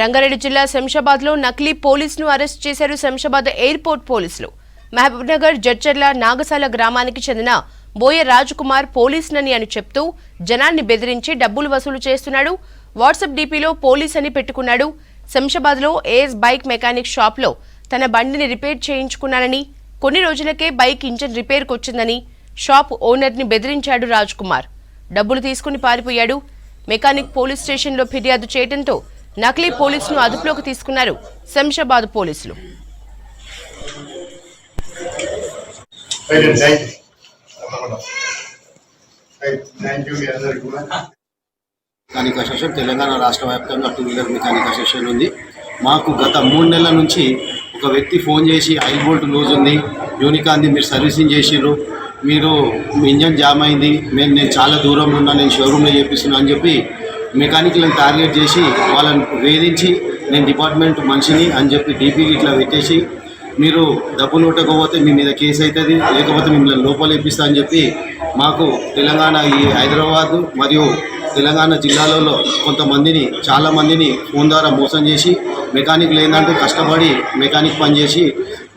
రంగారెడ్డి జిల్లా శంషాబాద్లో నకిలీ పోలీసును అరెస్ట్ చేశారు శంషాబాద్ ఎయిర్పోర్ట్ పోలీసులు. మహబూబ్నగర్ జడ్చర్ల నాగసాల గ్రామానికి చెందిన బోయ రాజ్కుమార్ పోలీసునని అని చెప్తూ జనాన్ని బెదిరించి డబ్బులు వసూలు చేస్తున్నాడు. వాట్సాప్ డీపీలో పోలీస్ అని పెట్టుకున్నాడు. శంషాబాద్లో ఏఎస్ బైక్ మెకానిక్ షాప్లో తన బండిని రిపేర్ చేయించుకున్నానని కొన్ని రోజులకే బైక్ ఇంజన్ రిపేర్కి వచ్చిందని షాప్ ఓనర్ని బెదిరించాడు రాజ్ కుమార్ డబ్బులు తీసుకుని పారిపోయాడు. మెకానిక్ పోలీస్ స్టేషన్లో ఫిర్యాదు చేయడంతో నకిలీ పోలీసును అదుపులోకి తీసుకున్నారు శంషాబాద్ పోలీసులు. మెకానిక్ అసోసియేషన్ తెలంగాణ రాష్ట్ర వ్యాప్తంగా టూ వీలర్ మెకానిక్ అసోసియేషన్ ఉంది. మాకు గత మూడు నెలల నుంచి ఒక వ్యక్తి ఫోన్ చేసి ఆయిల్ బోల్ట్ లూజ్ ఉంది. యూనికాన్ని మీరు సర్వీసింగ్ చేసిర్రు. మీరు ఇంజన్ జామ్ అయింది. మేము నేను చాలా దూరంలో ఉన్నా నేను షోరూంలో చేపిస్తున్నాను అని చెప్పి మెకానిక్లను టార్గెట్ చేసి వాళ్ళని వేధించి నేను డిపార్ట్మెంట్ మనిషిని అని చెప్పి డీపీకి ఇట్లా పెట్టేసి మీరు డబ్బులు కొట్టకపోతే మీ మీద కేసు అవుతుంది లేకపోతే మిమ్మల్ని లోపలి ఇప్పిస్తా అని చెప్పి మాకు తెలంగాణ ఈ హైదరాబాదు మరియు తెలంగాణ జిల్లాలలో కొంతమందిని చాలామందిని ఫోన్ ద్వారా మోసం చేసి మెకానిక్ లేదంటే కష్టపడి మెకానిక్ పనిచేసి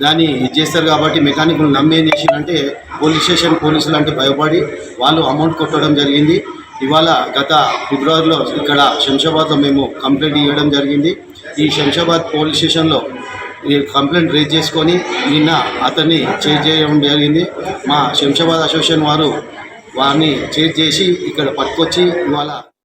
దాన్ని ఇది చేస్తారు కాబట్టి మెకానిక్లు నమ్మి ఏం చేసిందంటే పోలీస్ స్టేషన్ పోలీసులు అంటే భయపడి వాళ్ళు అమౌంట్ కొట్టడం జరిగింది. ఇవాళ గత ఫిబ్రవరిలో ఇక్కడ శంషాబాద్లో మేము కంప్లైంట్ ఇవ్వడం జరిగింది. ఈ శంషాబాద్ పోలీస్ స్టేషన్లో ఈ కంప్లైంట్ రేజ్ చేసుకొని నిన్న అతన్ని చేజ్ చేయడం జరిగింది. మా శంషాబాద్ అసోసియేషన్ వారు వారిని చేజ్ చేసి ఇక్కడ పట్టుకొచ్చి ఇవాళ